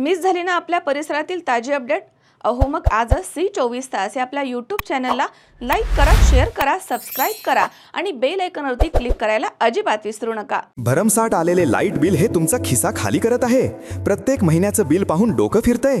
Miss झाली ना आपल्या परिसरातील ताजी अपडेट? अहो मग आजच सी चोवीस तास या आपल्या यूट्यूब चॅनलला लाईक करा शेअर करा सबस्क्राईब करा आणि बेल आयकॉनवरती क्लिक करायला अजिबात विसरू नका. भरमसाठ आलेले लाइट बिल हे तुमचा खिसा खाली करत आहे. प्रत्येक महिन्याचं बिल पाहून डोकं फिरतंय.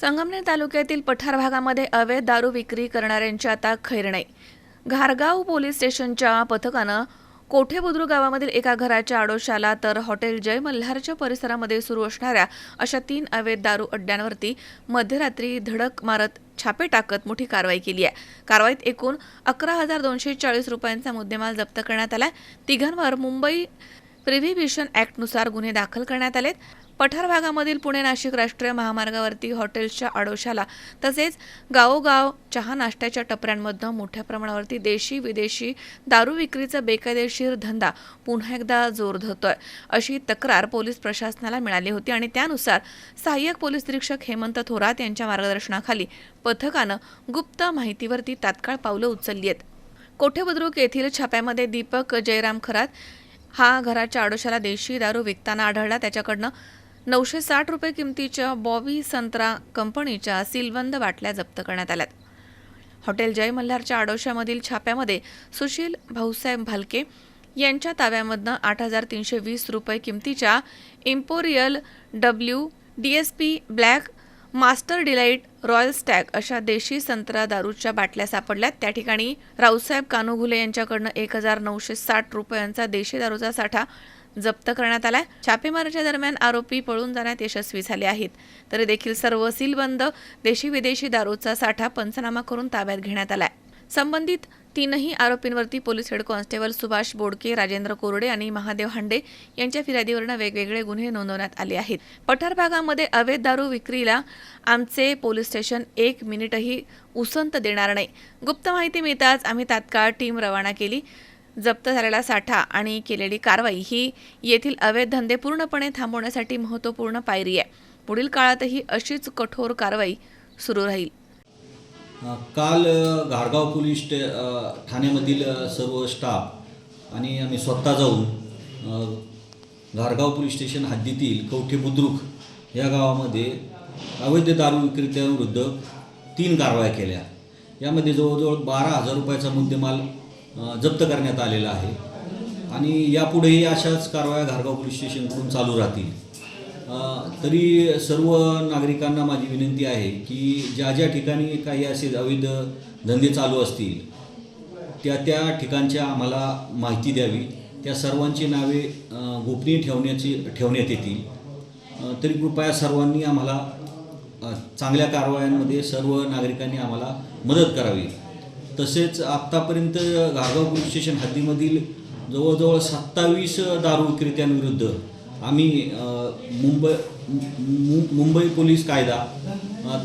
संगमनेर तालुक्यातील पठार भागामध्ये अवैध दारू विक्री करणाऱ्यांची आता खैर नाही. घारगाव पोलीस स्टेशनच्या पथकानं कोठे बुद्रुक गावामधील एका घराच्या आडोशाला तर हॉटेल जय मल्हारच्या परिसरामध्ये सुरू असणाऱ्या अशा तीन अवैध दारू अड्ड्यांवरती मध्यरात्री धडक मारत छापे टाकत मोठी कारवाई केली आहे. कारवाईत एकूण अकरा हजार दोनशे चाळीस रुपयांचा मुद्देमाल जप्त करण्यात आला तिघांवर मुंबई प्रिव्हिबिशन ॲक्टनुसार गुन्हे दाखल करण्यात आलेत. पठार भागामधील पुणे नाशिक राष्ट्रीय महामार्गावरती हॉटेल्सच्या आडोशाला तसेच गावोगाव चहा नाश्त्याच्या टपऱ्यांमधनं मोठ्या प्रमाणावरती देशी विदेशी दारू विक्रीचा बेकायदेशीर धंदा पुन्हा एकदा जोर धरतोय. अशी तक्रार पोलीस प्रशासनाला मिळाली होती आणि त्यानुसार सहाय्यक पोलीस निरीक्षक हेमंत थोरात यांच्या मार्गदर्शनाखाली पथकानं गुप्त माहितीवरती तात्काळ पावलं उचलली आहेत. कोठे बुद्रुक येथील छाप्यामध्ये दीपक जयराम खरात हा घराच्या आडोशाला देशी दारू विकताना आढळला. त्याच्याकडनं नऊशे साठ रुपये किमतीच्या बॉबी संत्रा कंपनीच्या सिलवंद बाटल्या जप्त करण्यात आल्यात. हॉटेल जय मल्हारच्या आडोशामधील छाप्यामध्ये सुशील भाऊसाहेब भालके यांच्या ताब्यामधनं आठ हजार तीनशे वीस रुपये किमतीच्या Imperial W D S P Black Master Delight Royal Stag अशा देशी संत्रा दारूच्या बाटल्या सापडल्यात. त्या ठिकाणी रावसाहेब कानुघुले यांच्याकडनं एक हजार नऊशे साठ रुपयांचा देशी दारूचा साठा जप्त करण्यात आलाय. छापेमारीच्या दरम्यान आरोपी पळून जाण्यात यशस्वी झाले आहेत. तरी देखील सर्व सीलबंद देशी विदेशी दारूचा साठा पंचनामा करून ताब्यात घेण्यात आलाय. संबंधित तीनही आरोपींवरती police head constable Subhash Bodke Rajendra Korde आणि महादेव हांडे यांच्या फिर्यादीवरनं वेगवेगळे गुन्हे नोंदवण्यात आले आहेत. पठार भागामध्ये अवैध दारू विक्रीला आमचे पोलीस स्टेशन एक मिनिटही उसंत देणार नाही. गुप्त माहिती मिळताच आम्ही तात्काळ टीम रवाना केली. जप्त झालेला साठा आणि केलेली कारवाई ही येथील अवैध धंदे पूर्णपणे थांबवण्यासाठी महत्त्वपूर्ण पायरी आहे. पुढील काळातही अशीच कठोर कारवाई सुरू राहील. काल घाडगाव घारगाव पोलीस ठाण्यामधील सर्व स्टाफ आणि आम्ही स्वतः जाऊन घाडगाव घारगाव पोलीस स्टेशन हद्दीतील कवठे बुद्रुक या गावामध्ये अवैध दारू विक्रेत्यांविरुद्ध तीन कारवाया केल्या. यामध्ये जवळजवळ बारा हजार रुपयाचा मुद्देमाल जप्त करण्यात आलेला आहे. आणि यापुढेही अशाच कारवाया घारगाव पोलीस स्टेशनकडून चालू राहतील. तरी सर्व नागरिकांना माझी विनंती आहे की ज्या ज्या ठिकाणी काही असे अवैध धंदे चालू असतील त्या त्या ठिकाणच्या आम्हाला माहिती द्यावी. त्या सर्वांची नावे गोपनीय ठेवण्याची ठेवण्यात येतील. तरी कृपया सर्वांनी आम्हाला चांगल्या कारवायांमध्ये सर्व नागरिकांनी आम्हाला मदत करावी. तसेच आत्तापर्यंत घारगाव पोलीस स्टेशन हद्दीमधील जवळजवळ सत्तावीस दारू विक्रेत्यांविरुद्ध आम्ही मुंबई मु- मुंबई पोलीस कायदा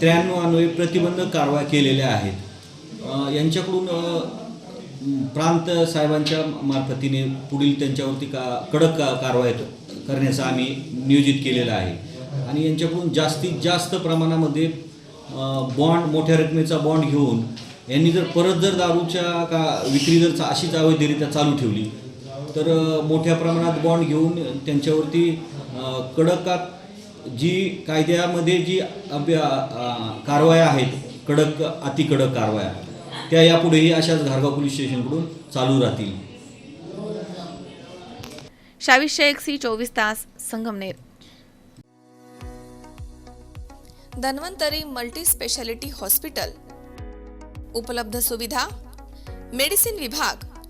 त्र्याण्णव अन्वये प्रतिबंधक कारवाया केलेल्या आहेत. यांच्याकडून प्रांत साहेबांच्या मार्फतीने पुढील त्यांच्यावरती का कडक का कारवाई करण्याचा आम्ही नियोजित केलेलं आहे. आणि यांच्याकडून जास्तीत जास्त प्रमाणामध्ये बॉन्ड मोठ्या रकमेचा बॉन्ड घेऊन यांनी जर परत जर दारूच्या का विक्री जर अशीच अवैधरित्या चालू ठेवली तर मोठ्या प्रमाणात बॉन्ड घेऊन त्यांच्यावरती कडकात जी कायद्यामध्ये जी अभ्या कारवाया आहेत कडक अतिकडक कारवाया त्या यापुढेही अशाच घारगाव पोलीस स्टेशनकडून चालू राहतील. शावीस शेख सी चोवीस तास Sangamner. Dhanvantari multi speciality hospital. उपलब्ध सुविधा मेडिसिन विभाग